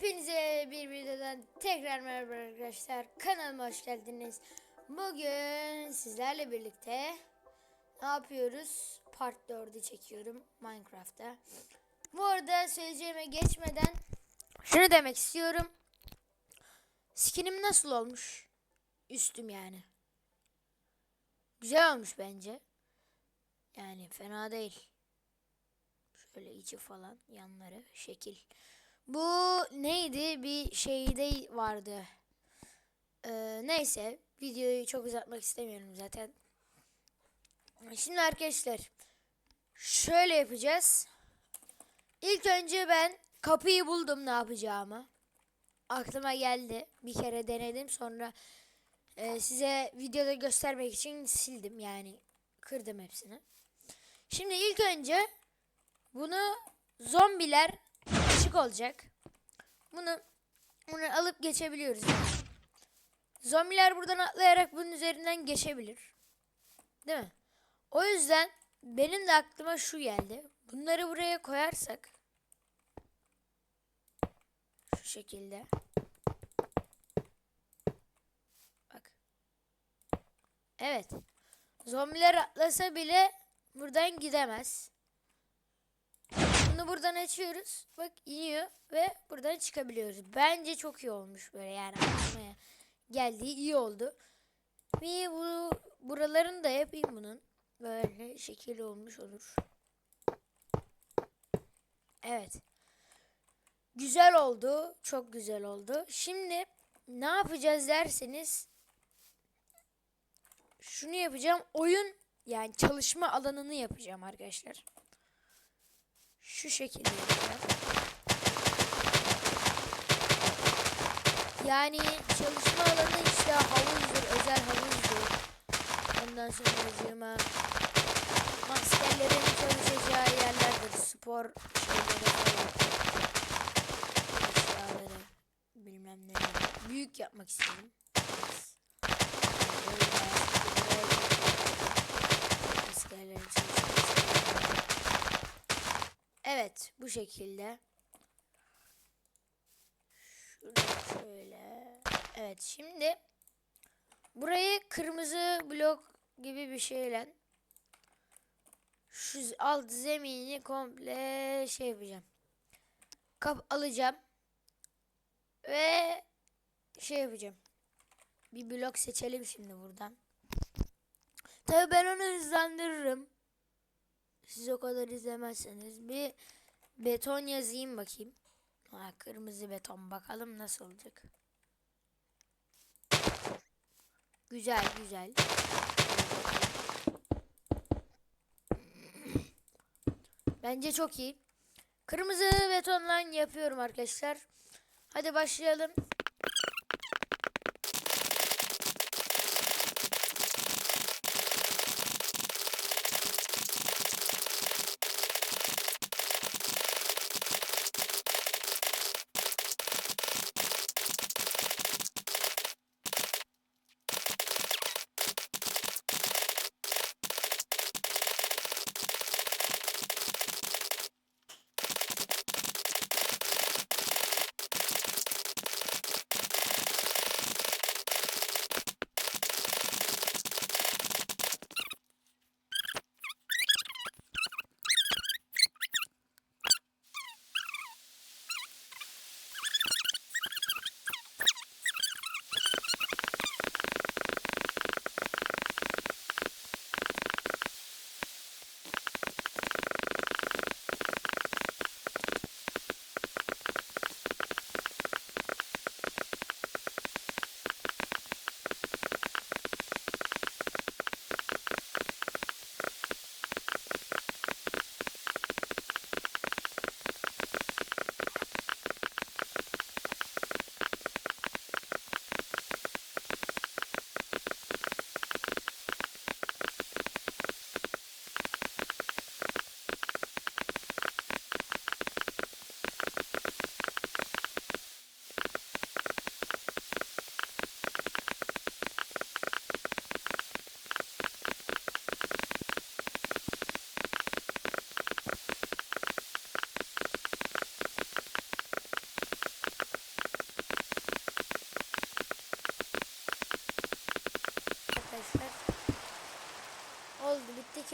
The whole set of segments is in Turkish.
Hepinize bir videodan tekrar merhaba arkadaşlar. Kanalıma hoş geldiniz. Bugün sizlerle birlikte ne yapıyoruz? Part 4'ü çekiyorum Minecraft'ta. Bu arada söyleyeceğime geçmeden şunu demek istiyorum. Skinim nasıl olmuş? Üstüm yani. Güzel olmuş bence. Yani fena değil. Şöyle içi falan yanları şekil. Bu neydi? Bir şeyde vardı. Ee, neyse videoyu çok uzatmak istemiyorum zaten. Şimdi arkadaşlar şöyle yapacağız. İlk önce ben kapıyı buldum ne yapacağımı. Aklıma geldi. Bir kere denedim sonra e, size videoda göstermek için sildim yani kırdım hepsini. Şimdi ilk önce bunu zombiler açık olacak. Bunu bunu alıp geçebiliyoruz. Zombiler buradan atlayarak bunun üzerinden geçebilir. Değil mi? O yüzden benim de aklıma şu geldi. Bunları buraya koyarsak şu şekilde. Bak. Evet. Zombiler atlasa bile buradan gidemez. Bunu buradan açıyoruz. Bak iniyor ve buradan çıkabiliyoruz. Bence çok iyi olmuş böyle yani aklıma geldiği iyi oldu. Bir bu buralarını da yapayım bunun. Böyle şekil olmuş olur. Evet. Güzel oldu. Çok güzel oldu. Şimdi ne yapacağız derseniz şunu yapacağım. Oyun yani çalışma alanını yapacağım arkadaşlar. Şu şekilde yapacağım. Yani çalışma alanı işte havuzdur, özel havuzdur. Ondan sonra cıma maskerlerin çalışacağı yerlerdir. Spor şeyleri falan. Bilmem ne. Büyük yapmak istedim. Maskerlerin çalışacağı Evet bu şekilde. Şurada şöyle. Evet şimdi burayı kırmızı blok gibi bir şeyle şu alt zemini komple şey yapacağım. Kap alacağım. Ve şey yapacağım. Bir blok seçelim şimdi buradan. Tabii ben onu hızlandırırım. Siz o kadar izlemezseniz bir beton yazayım bakayım. Ha, kırmızı beton bakalım nasıl olacak. Güzel güzel. Bence çok iyi. Kırmızı betonla yapıyorum arkadaşlar. Hadi başlayalım.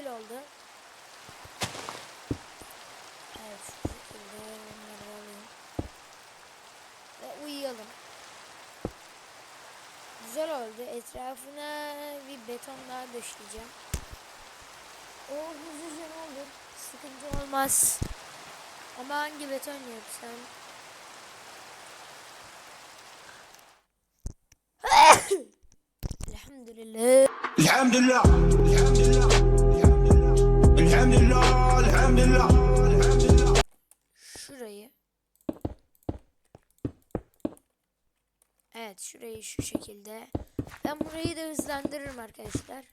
Oldu. Evet şu şekilde bunları alayım. Ve uyuyalım. Güzel oldu. Etrafına bir beton daha döşeyeceğim. O hızlıca ne olur? Sıkıntı olmaz. Ama hangi beton yapsam? Elhamdülillah. Elhamdülillah. Elhamdülillah. Elhamdülillah. Şurayı. Evet şurayı şu şekilde. Ben burayı da hızlandırırım arkadaşlar.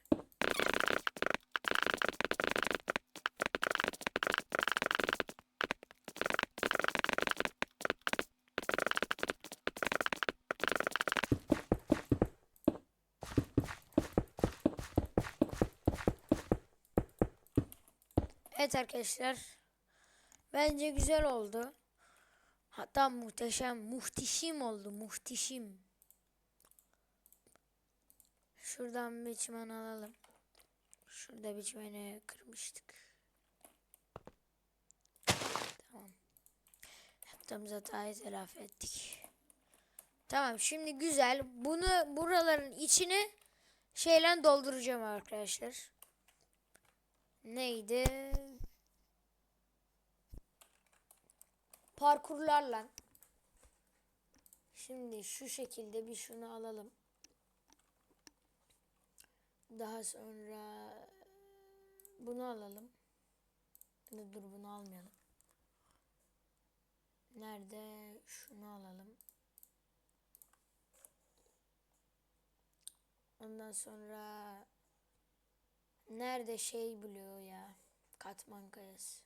Evet arkadaşlar. Bence güzel oldu. Hatta muhteşem, muhteşem oldu, muhteşem. Şuradan bir çimen alalım. Şurada bir çimeni kırmıştık. Tamam. Yaptığımız hatayı telafi ettik. Tamam şimdi güzel. Bunu buraların içini şeyle dolduracağım arkadaşlar. Neydi? Parkurlarla. Şimdi şu şekilde bir şunu alalım. Daha sonra bunu alalım. Dur, bunu almayalım. Nerede? Şunu alalım. Ondan sonra nerede şey buluyor ya? Katman kayası.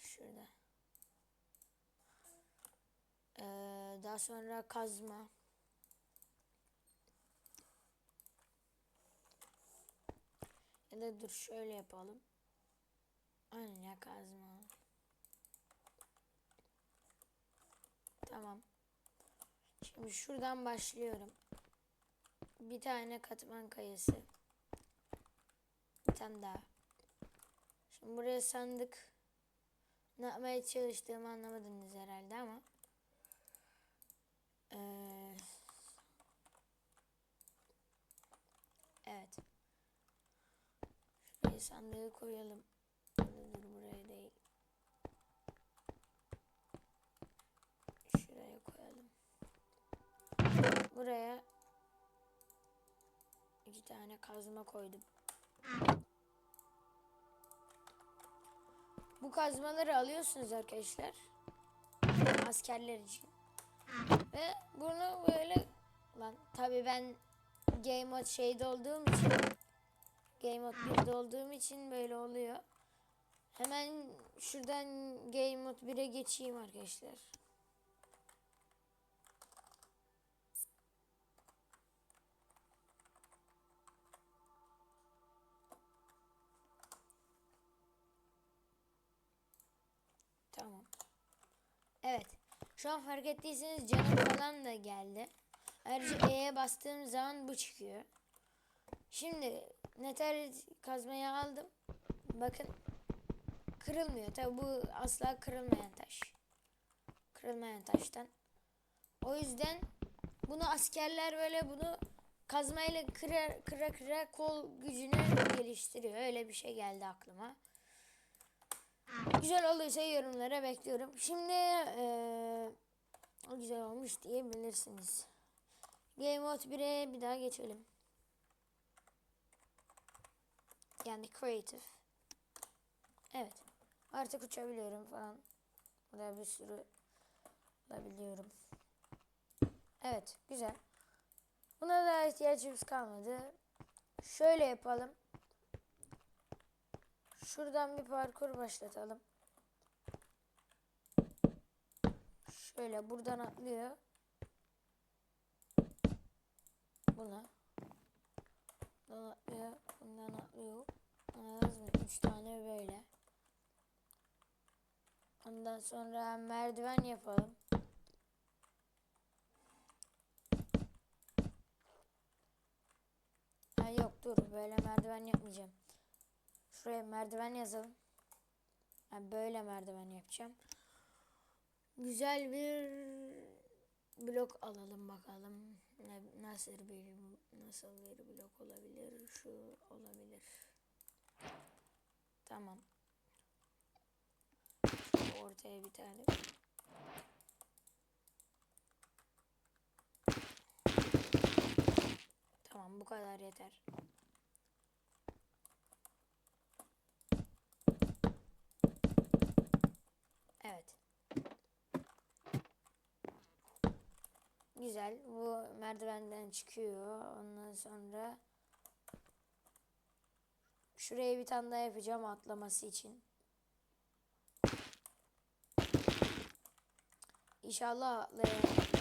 Şurada. Ee, daha sonra kazma. Ya da dur şöyle yapalım. Aynen ya kazma. Tamam. Şimdi şuradan başlıyorum. Bir tane katman kayası. Bir tane daha. Şimdi buraya sandık. Ne yapmaya çalıştığımı anlamadınız herhalde ama. Ee, evet. Şuraya sandığı koyalım. Dur buraya değil. Şuraya koyalım. Buraya iki tane kazma koydum. Bu kazmaları alıyorsunuz arkadaşlar. Askerler için. Ve bunu böyle lan tabi ben Game Mode şeyde olduğum için Game Mode 1'de olduğum için böyle oluyor. Hemen şuradan Game Mode 1'e geçeyim arkadaşlar. Tamam. Evet. Şu an fark ettiyseniz canım falan da geldi. Ayrıca E'ye bastığım zaman bu çıkıyor. Şimdi neter kazmayı aldım. Bakın kırılmıyor. Tabi bu asla kırılmayan taş. Kırılmayan taştan. O yüzden bunu askerler böyle bunu kazmayla kıra kıra kıra kol gücünü geliştiriyor. Öyle bir şey geldi aklıma. Güzel olduysa yorumlara bekliyorum. Şimdi eee, o güzel olmuş diyebilirsiniz. Game Mode 1'e bir daha geçelim. Yani Creative. Evet. Artık uçabiliyorum falan. Burada bir sürü olabiliyorum. Evet. Güzel. Buna da ihtiyacımız kalmadı. Şöyle yapalım. Şuradan bir parkur başlatalım. Şöyle buradan atlıyor. Buna. Bundan atlıyor. Bundan atlıyor. Buna lazım. Üç tane böyle. Ondan sonra merdiven yapalım. Ha yok dur böyle merdiven yapmayacağım. Şuraya merdiven yazalım. Ha, böyle merdiven yapacağım. Güzel bir blok alalım bakalım. Ne, nasıl bir nasıl bir blok olabilir? Şu olabilir. Tamam. Ortaya bir tane. Tamam bu kadar yeter. Evet. Güzel. Bu merdivenden çıkıyor. Ondan sonra şuraya bir tane daha yapacağım atlaması için. İnşallah atlayabilirim.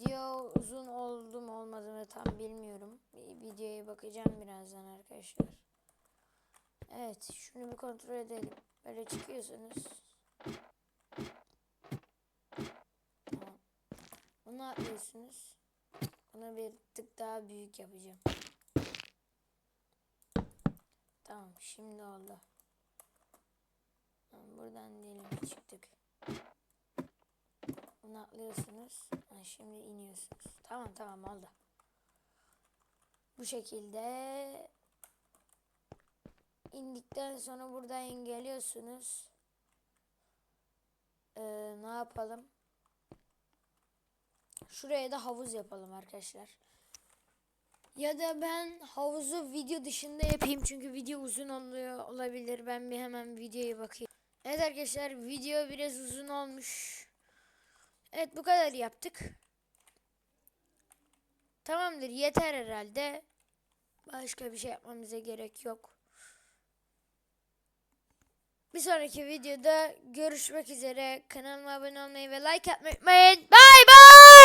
Video uzun oldu mu olmadı mı tam bilmiyorum. Videoya bakacağım birazdan arkadaşlar. Evet şunu bir kontrol edelim. Böyle çıkıyorsunuz. Bunu atlıyorsunuz. Bunu bir tık daha büyük yapacağım. Tamam şimdi oldu. Buradan diyelim çıktık. Atlıyorsunuz. Ha, şimdi iniyorsunuz. Tamam tamam oldu. Bu şekilde indikten sonra buradan geliyorsunuz. Ee, ne yapalım? Şuraya da havuz yapalım arkadaşlar. Ya da ben havuzu video dışında yapayım çünkü video uzun oluyor olabilir. Ben bir hemen videoya bakayım. Evet arkadaşlar video biraz uzun olmuş. Evet bu kadar yaptık. Tamamdır yeter herhalde. Başka bir şey yapmamıza gerek yok. Bir sonraki videoda görüşmek üzere. Kanalıma abone olmayı ve like atmayı unutmayın. Bye bye.